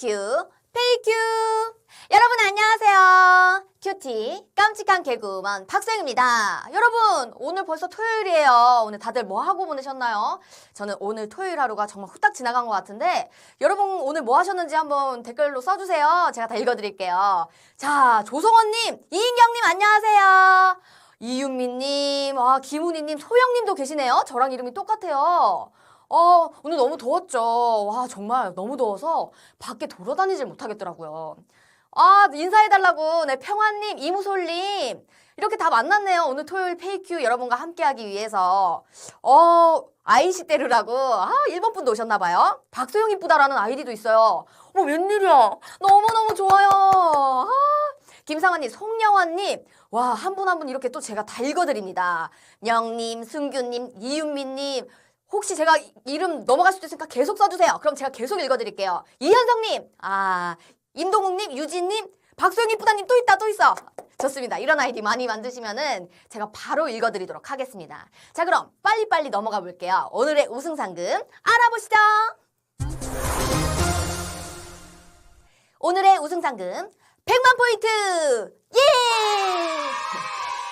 땡큐 페이큐 여러분 안녕하세요. 큐티 깜찍한 개구먼 박소영입니다. 여러분 오늘 벌써 토요일이에요. 오늘 다들 뭐 하고 보내셨나요? 저는 오늘 토요일 하루가 정말 후딱 지나간 것 같은데 여러분 오늘 뭐 하셨는지 한번 댓글로 써주세요. 제가 다 읽어드릴게요. 자 조성원님 이인경님 안녕하세요. 이윤미님, 아, 김훈희님, 소영님도 계시네요. 저랑 이름이 똑같아요. 어, 오늘 너무 더웠죠. 와, 정말 너무 더워서 밖에 돌아다니질 못하겠더라고요. 아, 인사해달라고. 네, 평화님, 이무솔님. 이렇게 다 만났네요. 오늘 토요일 페이큐 여러분과 함께하기 위해서. 어, 아이시 때르라고. 아, 일본 분도 오셨나봐요. 박소영 이쁘다라는 아이디도 있어요. 어, 웬일이야. 너무너무 좋아요. 아, 김상환님, 송영환님, 와, 한 분 한분 이렇게 또 제가 다 읽어드립니다. 영님, 승규님, 이윤미님, 혹시 제가 이- 이름 넘어갈 수도 있으니까 계속 써주세요. 그럼 제가 계속 읽어드릴게요. 이현성님, 아, 임동욱님, 유진님, 박소영 이쁘다님 또 있다, 또 있어. 좋습니다. 이런 아이디 많이 만드시면은 제가 바로 읽어드리도록 하겠습니다. 자, 그럼 빨리빨리 넘어가 볼게요. 오늘의 우승 상금 알아보시죠. 오늘의 우승 상금 100만 포인트! 예!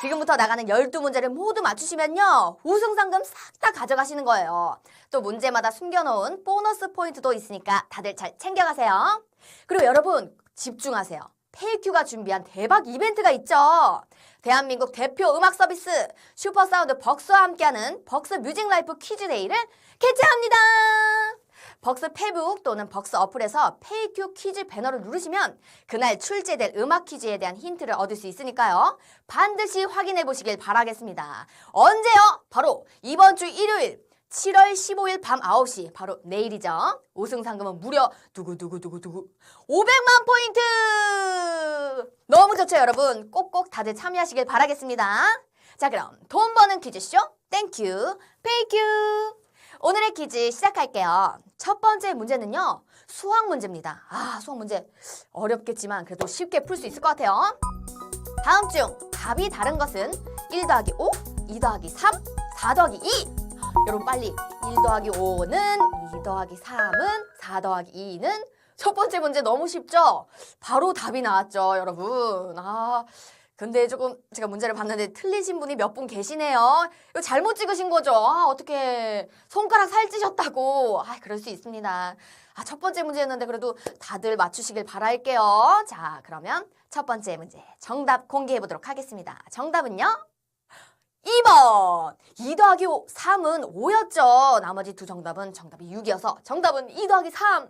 지금부터 나가는 12문제를 모두 맞추시면요. 우승 상금 싹 다 가져가시는 거예요. 또 문제마다 숨겨놓은 보너스 포인트도 있으니까 다들 잘 챙겨가세요. 그리고 여러분 집중하세요. 페이큐가 준비한 대박 이벤트가 있죠. 대한민국 대표 음악 서비스 슈퍼사운드 벅스와 함께하는 벅스 뮤직 라이프 퀴즈 데이를 개최합니다. 벅스 페북 또는 벅스 어플에서 페이큐 퀴즈 배너를 누르시면 그날 출제될 음악 퀴즈에 대한 힌트를 얻을 수 있으니까요. 반드시 확인해 보시길 바라겠습니다. 언제요? 바로 이번 주 일요일 7월 15일 밤 9시 바로 내일이죠. 우승 상금은 무려 두구두구두구두구 500만 포인트! 너무 좋죠, 여러분. 꼭꼭 다들 참여하시길 바라겠습니다. 자, 그럼 돈 버는 퀴즈쇼 땡큐 페이큐 오늘의 퀴즈 시작할게요. 첫 번째 문제는요. 수학 문제입니다. 아, 수학 문제 어렵겠지만 그래도 쉽게 풀 수 있을 것 같아요. 다음 중 답이 다른 것은 1 더하기 5, 2 더하기 3, 4 더하기 2. 여러분 빨리 1 더하기 5는 2 더하기 3은 4 더하기 2는 첫 번째 문제 너무 쉽죠? 바로 답이 나왔죠, 여러분. 아, 근데 조금 제가 문제를 봤는데 틀리신 분이 몇 분 계시네요. 이거 잘못 찍으신 거죠? 아, 어떻게 손가락 살찌셨다고. 아, 그럴 수 있습니다. 아, 첫 번째 문제였는데 그래도 다들 맞추시길 바랄게요. 자, 그러면 첫 번째 문제 정답 공개해 보도록 하겠습니다. 정답은요? 2번! 2 더하기 5, 3은 5였죠. 나머지 두 정답은 정답이 6이어서 정답은 2 더하기 3.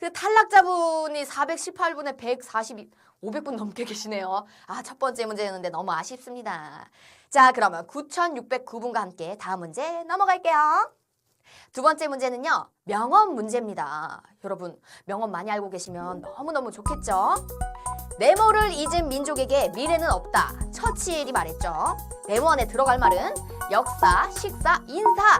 그 탈락자분이 418분에 142, 500분 넘게 계시네요. 아, 첫 번째 문제였는데 너무 아쉽습니다. 자, 그러면 9,609분과 함께 다음 문제 넘어갈게요. 두 번째 문제는요, 명언 문제입니다. 여러분, 명언 많이 알고 계시면 너무너무 좋겠죠? 네모를 잊은 민족에게 미래는 없다. 처치일이 말했죠. 네모 안에 들어갈 말은 역사, 식사, 인사.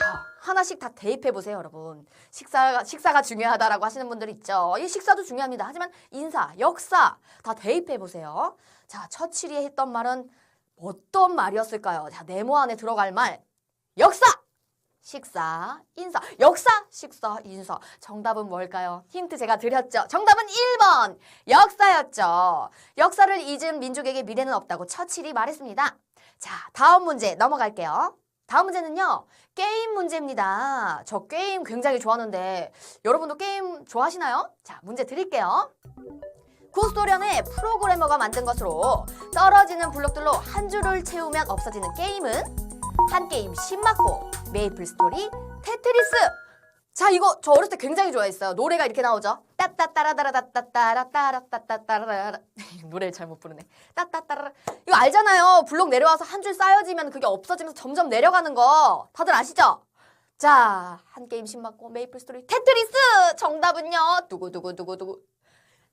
자, 하나씩 다 대입해 보세요, 여러분. 식사가 식사가 중요하다라고 하시는 분들 있죠. 이 식사도 중요합니다. 하지만 인사, 역사 다 대입해 보세요. 자, 처칠이 했던 말은 어떤 말이었을까요? 자, 네모 안에 들어갈 말. 역사, 식사, 인사. 역사, 식사, 인사. 정답은 뭘까요? 힌트 제가 드렸죠. 정답은 1번. 역사였죠. 역사를 잊은 민족에게 미래는 없다고 처칠이 말했습니다. 자, 다음 문제 넘어갈게요. 다음 문제는요. 게임 문제입니다. 저 게임 굉장히 좋아하는데 여러분도 게임 좋아하시나요? 자, 문제 드릴게요. 구스토련의 프로그래머가 만든 것으로 떨어지는 블록들로 한 줄을 채우면 없어지는 게임은 한 게임 10맞고 메이플 스토리 테트리스 자 이거 저 어렸을 때 굉장히 좋아했어요 노래가 이렇게 나오죠 따따따라다라따따라따라따따따라따라 노래를 잘 못 부르네 따따따라 이거 알잖아요 블록 내려와서 한 줄 쌓여지면 그게 없어지면서 점점 내려가는 거 다들 아시죠? 자, 한 게임 10맞고 메이플 스토리 테트리스 정답은요. 두구두구두구두구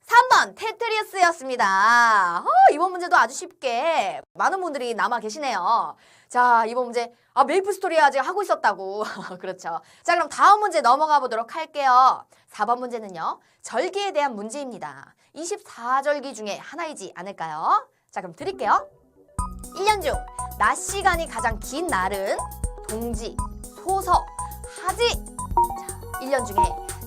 3번 테트리스였습니다. 어, 이번 문제도 아주 쉽게 많은 분들이 남아 계시네요. 자, 이번 문제 아 메이플 스토리 아직 하고 있었다고. 그렇죠. 자, 그럼 다음 문제 넘어가 보도록 할게요. 4번 문제는요. 절기에 대한 문제입니다. 24절기 중에 하나이지 않을까요? 자, 그럼 드릴게요. 1년 중 낮 시간이 가장 긴 날은 동지, 소서, 하지. 자, 1년 중에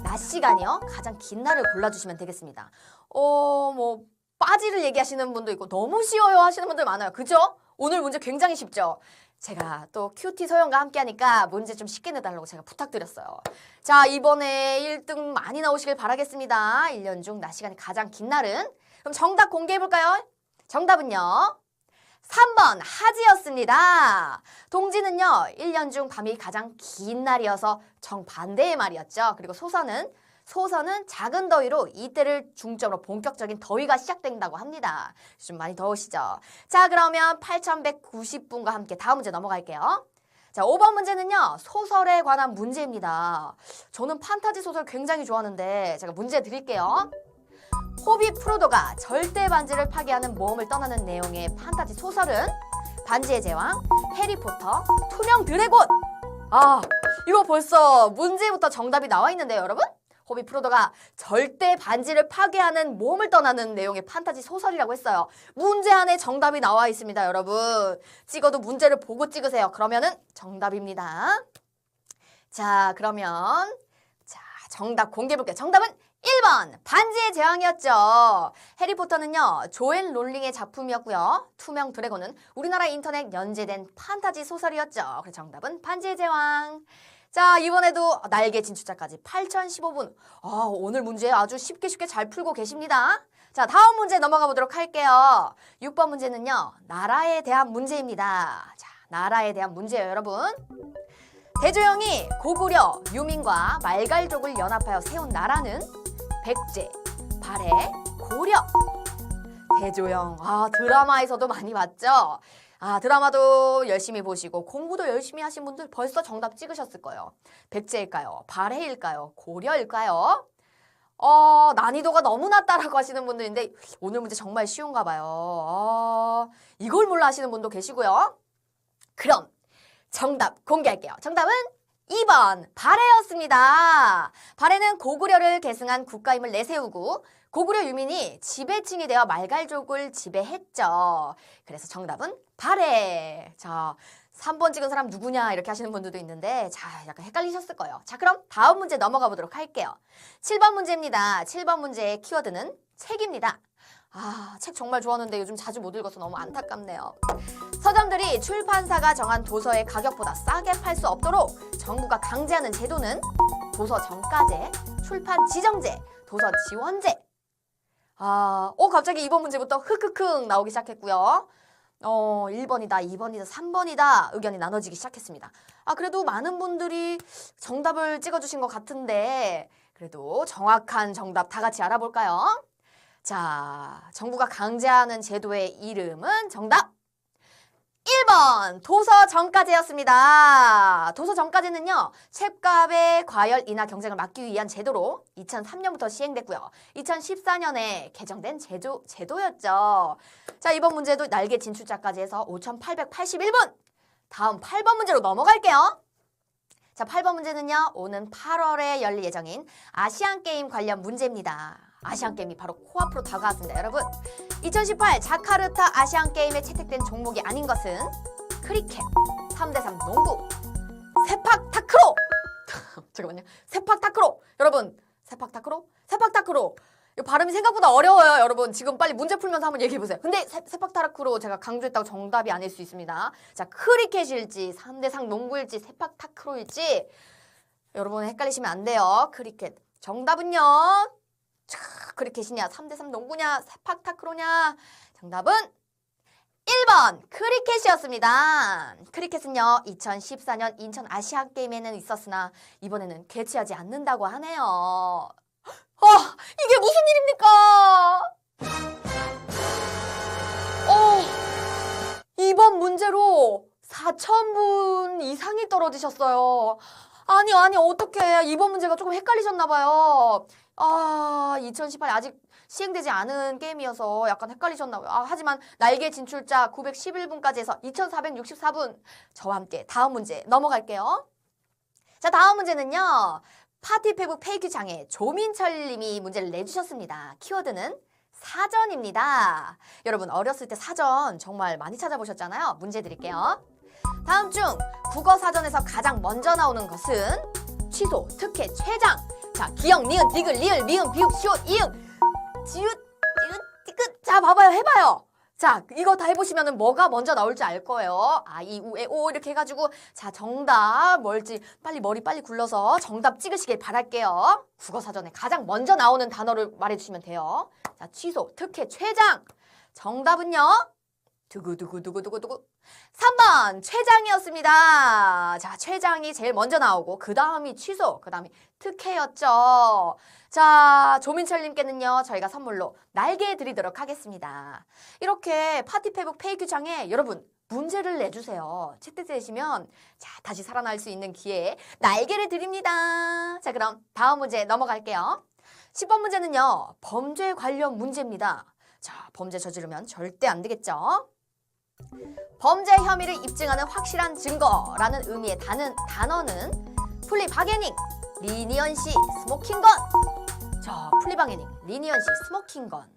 낮낮 시간이요. 가장 긴 날을 골라주시면 되겠습니다. 어, 뭐, 빠지를 얘기하시는 분도 있고, 너무 쉬워요 하시는 분들 많아요. 그죠? 오늘 문제 굉장히 쉽죠? 제가 또 큐티 소영과 함께 하니까 문제 좀 쉽게 내달라고 제가 부탁드렸어요. 자, 이번에 1등 많이 나오시길 바라겠습니다. 1년 중 낮 시간이 가장 긴 날은? 그럼 정답 공개해볼까요? 정답은요. 3번 하지였습니다. 동지는요. 1년 중 밤이 가장 긴 날이어서 정반대의 말이었죠. 그리고 소서는 소서는 작은 더위로 이때를 중점으로 본격적인 더위가 시작된다고 합니다. 좀 많이 더우시죠? 자, 그러면 8190분과 함께 다음 문제 넘어갈게요. 자, 5번 문제는요. 소설에 관한 문제입니다. 저는 판타지 소설 굉장히 좋아하는데 제가 문제 드릴게요. 호비 프로도가 절대 반지를 파괴하는 모험을 떠나는 내용의 판타지 소설은 반지의 제왕, 해리포터, 투명 드래곤. 아, 이거 벌써 문제부터 정답이 나와 있는데요, 여러분? 호비 프로도가 절대 반지를 파괴하는 모험을 떠나는 내용의 판타지 소설이라고 했어요. 문제 안에 정답이 나와 있습니다, 여러분. 찍어도 문제를 보고 찍으세요. 그러면은 정답입니다. 자, 그러면 자, 정답 공개해 볼게요. 정답은 1번 반지의 제왕이었죠. 해리포터는요. 조엘 롤링의 작품이었고요. 투명 드래곤은 우리나라 인터넷 연재된 판타지 소설이었죠. 그래서 정답은 반지의 제왕. 자, 이번에도 날개 진출자까지 8015분. 아, 오늘 문제 아주 쉽게 쉽게 잘 풀고 계십니다. 자, 다음 문제 넘어가 보도록 할게요. 6번 문제는요. 나라에 대한 문제입니다. 자, 나라에 대한 문제예요, 여러분. 대조영이 고구려 유민과 말갈족을 연합하여 세운 나라는 백제, 발해, 고려. 대조영, 아 드라마에서도 많이 봤죠? 아 드라마도 열심히 보시고 공부도 열심히 하신 분들 벌써 정답 찍으셨을 거예요. 백제일까요? 발해일까요? 고려일까요? 어, 난이도가 너무 낮다라고 하시는 분들인데 오늘 문제 정말 쉬운가 봐요. 어, 이걸 몰라 하시는 분도 계시고요. 그럼 정답 공개할게요. 정답은 2번 발해였습니다. 발해는 고구려를 계승한 국가임을 내세우고 고구려 유민이 지배층이 되어 말갈족을 지배했죠. 그래서 정답은 발해. 자, 3번 찍은 사람 누구냐 이렇게 하시는 분들도 있는데 자, 약간 헷갈리셨을 거예요. 자, 그럼 다음 문제 넘어가 보도록 할게요. 7번 문제입니다. 7번 문제의 키워드는 책입니다. 아, 책 정말 좋아하는데 요즘 자주 못 읽어서 너무 안타깝네요. 서점들이 출판사가 정한 도서의 가격보다 싸게 팔 수 없도록 정부가 강제하는 제도는 도서 정가제, 출판 지정제, 도서 지원제. 아, 어 갑자기 이번 문제부터 흑흑흑 나오기 시작했고요. 어, 1번이다, 2번이다, 3번이다 의견이 나눠지기 시작했습니다. 아, 그래도 많은 분들이 정답을 찍어주신 것 같은데 그래도 정확한 정답 다 같이 알아볼까요? 자, 정부가 강제하는 제도의 이름은 정답 1번 도서 정가제였습니다. 도서 정가제는요. 책값의 과열 인하 경쟁을 막기 위한 제도로 2003년부터 시행됐고요. 2014년에 개정된 제도, 제도였죠. 자 이번 문제도 날개 진출자까지 해서 5,881분. 다음 8번 문제로 넘어갈게요. 자 8번 문제는요. 오는 8월에 열릴 예정인 아시안게임 관련 문제입니다. 아시안게임이 바로 코앞으로 다가왔습니다. 여러분 2018 자카르타 아시안게임에 채택된 종목이 아닌 것은 크리켓, 3대3 농구, 세팍 타크로 잠깐만요. 세팍 타크로 여러분 세팍 타크로? 세팍 타크로 이 발음이 생각보다 어려워요, 여러분. 지금 빨리 문제 풀면서 한번 얘기해 보세요. 근데 세, 세팍 타크로 제가 강조했다고 정답이 아닐 수 있습니다. 자, 크리켓일지 3대3 농구일지 세팍 타크로일지 여러분 헷갈리시면 안 돼요. 크리켓. 정답은요. 차, 크리켓이냐, 3대3 농구냐, 세팍 타크로냐. 정답은 1번 크리켓이었습니다. 크리켓은요 2014년 인천 아시안 게임에는 있었으나 이번에는 개최하지 않는다고 하네요. 어 이게 무슨 일입니까? 어 이번 문제로 4,000분 이상이 떨어지셨어요. 아니 아니 어떡해 이번 문제가 조금 헷갈리셨나 봐요. 아 2018 아직 시행되지 않은 게임이어서 약간 헷갈리셨나 봐요. 아, 하지만 날개 진출자 911분까지 해서 2464분 저와 함께 다음 문제 넘어갈게요. 자 다음 문제는요. 파티 페북 페이크 장애 조민철 님이 문제를 내주셨습니다. 키워드는 사전입니다. 여러분 어렸을 때 사전 정말 많이 찾아보셨잖아요. 문제 드릴게요. 다음 중 국어 사전에서 가장 먼저 나오는 것은 취소, 특혜, 최장, 자, 기역, 니은, 디귿, 리을, 미음, 비읍, 시옷, 이응, 지읒, 이읒, 디귿. 자, 봐봐요. 해봐요. 자, 이거 다 해보시면 뭐가 먼저 나올지 알 거예요. 아, 이, 우, 에, 오 이렇게 해가지고 자, 정답 뭘지 빨리 머리 빨리 굴러서 정답 찍으시길 바랄게요. 국어사전에 가장 먼저 나오는 단어를 말해주시면 돼요. 자, 취소, 특혜, 최장. 정답은요? 두구두구두구두구두구. 3번 최장이었습니다. 자, 최장이 제일 먼저 나오고 그 다음이 취소, 그 다음이 특혜였죠. 자, 조민철님께는요 저희가 선물로 날개 드리도록 하겠습니다. 이렇게 파티 페북 페이크장에 여러분 문제를 내주세요. 채택되시면 자 다시 살아날 수 있는 기회에 날개를 드립니다. 자 그럼 다음 문제 넘어갈게요. 10번 문제는요 범죄 관련 문제입니다. 자 범죄 저지르면 절대 안 되겠죠. 범죄 혐의를 입증하는 확실한 증거라는 의미의 단은, 단어는 플리바게닝, 리니언시, 스모킹건. 자, 플리바게닝, 리니언시, 스모킹건.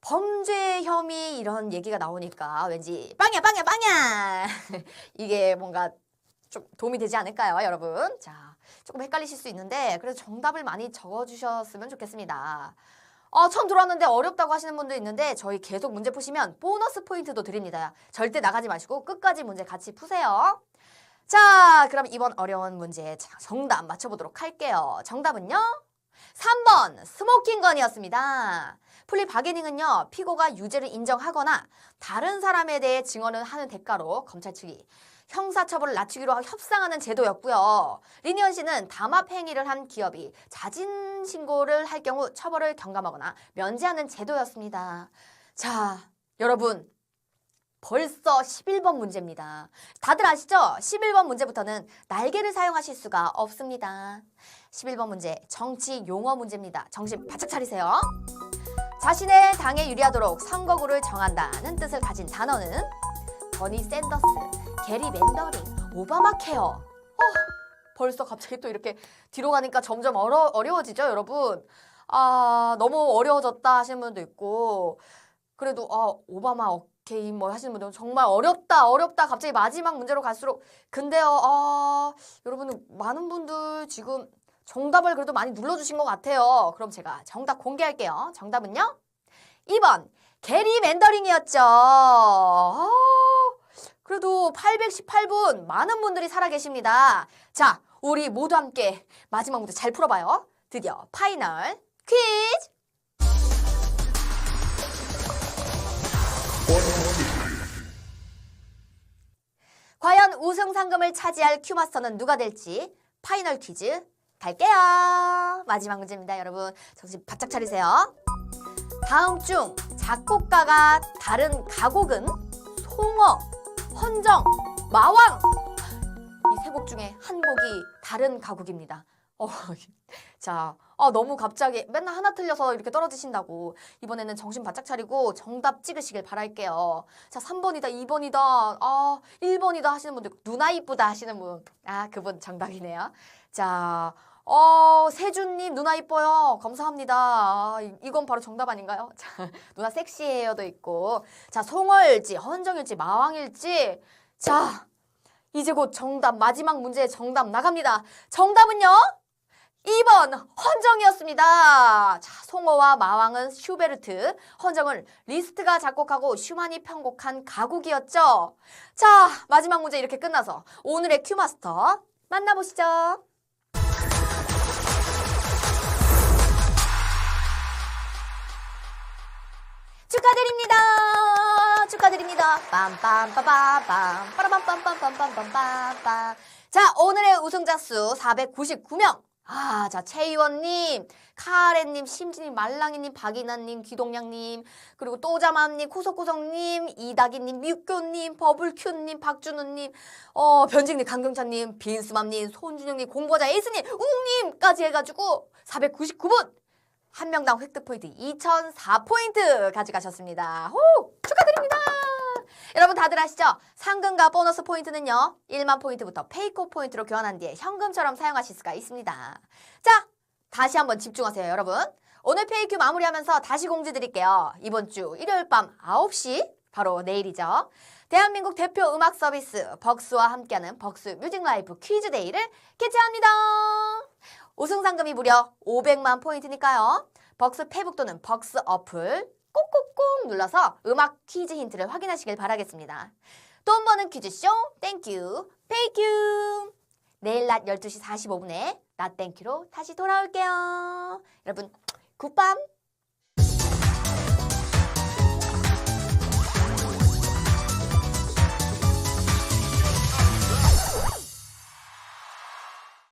범죄 혐의 이런 얘기가 나오니까 왠지 빵야 빵야 빵야 이게 뭔가 좀 도움이 되지 않을까요, 여러분? 자, 조금 헷갈리실 수 있는데 그래도 정답을 많이 적어주셨으면 좋겠습니다. 어, 처음 들어왔는데 어렵다고 하시는 분도 있는데 저희 계속 문제 푸시면 보너스 포인트도 드립니다. 절대 나가지 마시고 끝까지 문제 같이 푸세요. 자, 그럼 이번 어려운 문제 자, 정답 맞춰보도록 할게요. 정답은요? 3번 스모킹건이었습니다. 플리 바게닝은요 피고가 유죄를 인정하거나 다른 사람에 대해 증언을 하는 대가로 검찰 측이 형사처벌을 낮추기로 협상하는 제도였고요. 리니언 씨는 담합 행위를 한 기업이 자진 신고를 할 경우 처벌을 경감하거나 면제하는 제도였습니다. 자, 여러분 벌써 11번 문제입니다. 다들 아시죠? 11번 문제부터는 날개를 사용하실 수가 없습니다. 11번 문제 정치 용어 문제입니다. 정신 바짝 차리세요. 자신의 당에 유리하도록 선거구를 정한다는 뜻을 가진 단어는 버니 샌더스, 게리 맨더링, 오바마 케어. 어, 벌써 갑자기 또 이렇게 뒤로 가니까 점점 어려, 어려워지죠, 여러분? 아, 너무 어려워졌다 하시는 분도 있고, 그래도, 아, 오바마 오케이, 뭐 하시는 분들은 정말 어렵다, 어렵다, 갑자기 마지막 문제로 갈수록. 근데요, 아, 여러분, 많은 분들 지금 정답을 그래도 많이 눌러주신 것 같아요. 그럼 제가 정답 공개할게요. 정답은요? 2번, 게리 맨더링이었죠. 아, 그래도 818분 많은 분들이 살아계십니다. 자, 우리 모두 함께 마지막 문제 잘 풀어봐요. 드디어 파이널 퀴즈! 과연 우승 상금을 차지할 큐마스터는 누가 될지 파이널 퀴즈 갈게요. 마지막 문제입니다, 여러분. 정신 바짝 차리세요. 다음 중 작곡가가 다른 가곡은 송어, 헌정, 마왕 이 세 곡 중에 한 곡이 다른 가곡입니다. 어, 자, 어, 너무 갑자기 맨날 하나 틀려서 이렇게 떨어지신다고 이번에는 정신 바짝 차리고 정답 찍으시길 바랄게요. 자, 3번이다, 2번이다, 아, 1번이다 하시는 분들 누나 이쁘다 하시는 분, 아, 그분 정답이네요. 자, 어, 세준 님 누나 이뻐요. 감사합니다. 아, 이- 이건 바로 정답 아닌가요? 자, 누나 섹시해요도 있고. 자, 송어일지, 헌정일지, 마왕일지. 자, 이제 곧 정답, 마지막 문제의 정답 나갑니다. 정답은요? 2번 헌정이었습니다. 자, 송어와 마왕은 슈베르트, 헌정은 리스트가 작곡하고 슈만이 편곡한 가곡이었죠. 자, 마지막 문제 이렇게 끝나서 오늘의 큐마스터 만나보시죠. 빠라밤빰빰빰빰빰빰빰 자 오늘의 우승자 수 499명. 아, 자 최의원님, 카레님, 심진님, 말랑이님, 박이나님, 기동양님, 그리고 또자맘님, 코석코석님, 이다기님, 뮤교님, 버블큐님, 박준우님, 어 변직님, 강경찬님, 빈스맘님, 손준영님, 공보자 에이스님, 우웅님까지 해가지고 499분. 한 명당 획득 포인트 2004포인트 가져가셨습니다. 호! 축하드립니다. 여러분 다들 아시죠? 상금과 보너스 포인트는요. 1만 포인트부터 페이코 포인트로 교환한 뒤에 현금처럼 사용하실 수가 있습니다. 자, 다시 한번 집중하세요, 여러분. 오늘 페이큐 마무리하면서 다시 공지 드릴게요. 이번 주 일요일 밤 9시 바로 내일이죠. 대한민국 대표 음악 서비스 벅스와 함께하는 벅스 뮤직 라이프 퀴즈 데이를 개최합니다. 우승 상금이 무려 500만 포인트니까요. 벅스 페북 또는 벅스 어플 꼭꼭꼭 눌러서 음악 퀴즈 힌트를 확인하시길 바라겠습니다. 돈 버는 퀴즈쇼 땡큐 페이큐 내일 낮 12시 45분에 나 땡큐로 다시 돌아올게요. 여러분 굿밤